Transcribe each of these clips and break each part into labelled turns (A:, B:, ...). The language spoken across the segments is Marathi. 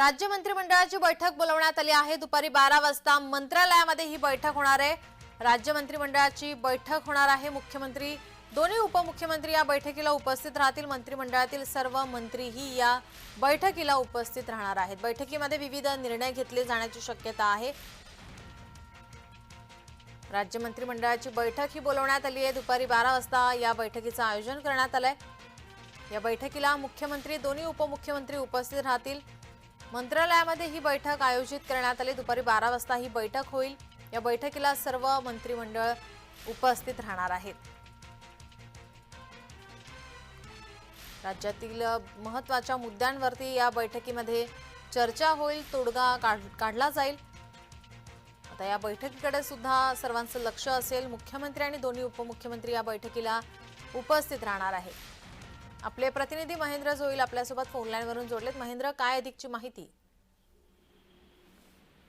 A: राज्य मंत्रिमंडळाची बैठक बोलवण्यात आली आहे. दुपारी बारा वाजता मंत्रालयामध्ये ही बैठक होणार आहे. राज्य मंत्रिमंडळाची बैठक होणार आहे. मुख्यमंत्री दोन्ही उपमुख्यमंत्री या बैठकीला उपस्थित राहतील. मंत्रिमंडळातील सर्व मंत्रीही या बैठकीला उपस्थित राहणार आहेत. बैठकीमध्ये विविध निर्णय घेतले जाण्याची शक्यता आहे. राज्य मंत्रिमंडळाची बैठक ही बोलवण्यात आली आहे. दुपारी बारा वाजता या बैठकीचं आयोजन करण्यात आलंय. या बैठकीला मुख्यमंत्री दोन्ही उपमुख्यमंत्री उपस्थित राहतील. मंत्रालयामध्ये ही बैठक आयोजित करण्यात आली. दुपारी बारा वाजता ही बैठक होईल. या बैठकीला सर्व मंत्रिमंडळ उपस्थित राहणार आहेत. राज्यातील महत्त्वाच्या मुद्द्यांवरती या बैठकीमध्ये चर्चा होईल तोडगा काढ काढला जाईल. आता या बैठकीकडे सुद्धा सर्वांचं लक्ष असेल. मुख्यमंत्री आणि दोन्ही उपमुख्यमंत्री या बैठकीला उपस्थित राहणार आहेत. आपले प्रतिनिधी महेंद्र जोईल आपल्यासोबत फोनलाईनवरून जोडलेत. महेंद्र काय अधिकची माहिती?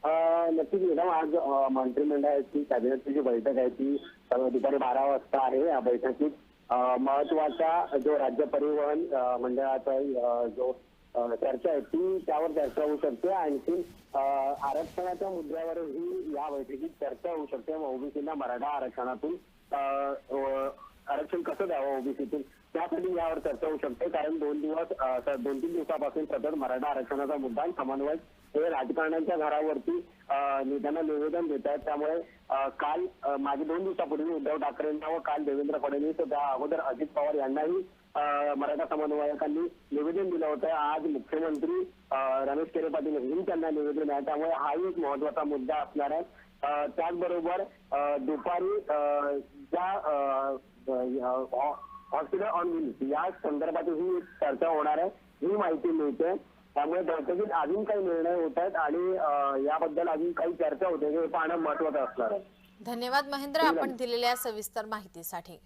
B: अं, नक्कीच मॅडम आज मंत्रिमंडळाची कॅबिनेटची जी बैठक आहे ती दुपारी बारा वाजता आहे. या बैठकीत महत्त्वाचा जो राज्य परिवहन मंडळाचा जो चर्चा आहे ती त्यावर चर्चा होऊ शकते. आणखी आरक्षणाच्या मुद्द्यावरही या बैठकीत चर्चा होऊ शकते. ओबीसीला मराठा आरक्षणातून आरक्षण कसं द्यावं ओबीसीतून? त्यासाठी यावर चर्चा होऊ शकते. कारण दोन दिवस दोन तीन दिवसापासून सतत मराठा आरक्षणाचा मुद्दा आणि समन्वय हे राजकारण्यांच्या घरावरती अं, त्यांना निवेदन देत आहेत. त्यामुळे काल मागे दोन दिवसापूर्वी उद्धव ठाकरेंना व काल देवेंद्र फडणवीस त्या अगोदर अजित पवार यांनाही अं, मराठा समन्वयकांनी निवेदन दिलं होतं. आज मुख्यमंत्री रमेश केरे पाटील यांनी त्यांना निवेदन आहे त्यामुळे हाही एक महत्त्वाचा मुद्दा असणार आहे. त्याचबरोबर अं, दुपारी अं, ज्या अं, हॉस्पिटल ऑन व्हील्स या संदर्भातही चर्चा होणार आहे. ही माहिती मिळते. त्यामुळे बैठकीत अजून काही निर्णय होत आहेत आणि याबद्दल अजून काही चर्चा होते. हे पाहणं महत्वाचं असणार आहे.
A: धन्यवाद महेंद्र. आपण दिलेल्या सविस्तर माहितीसाठी.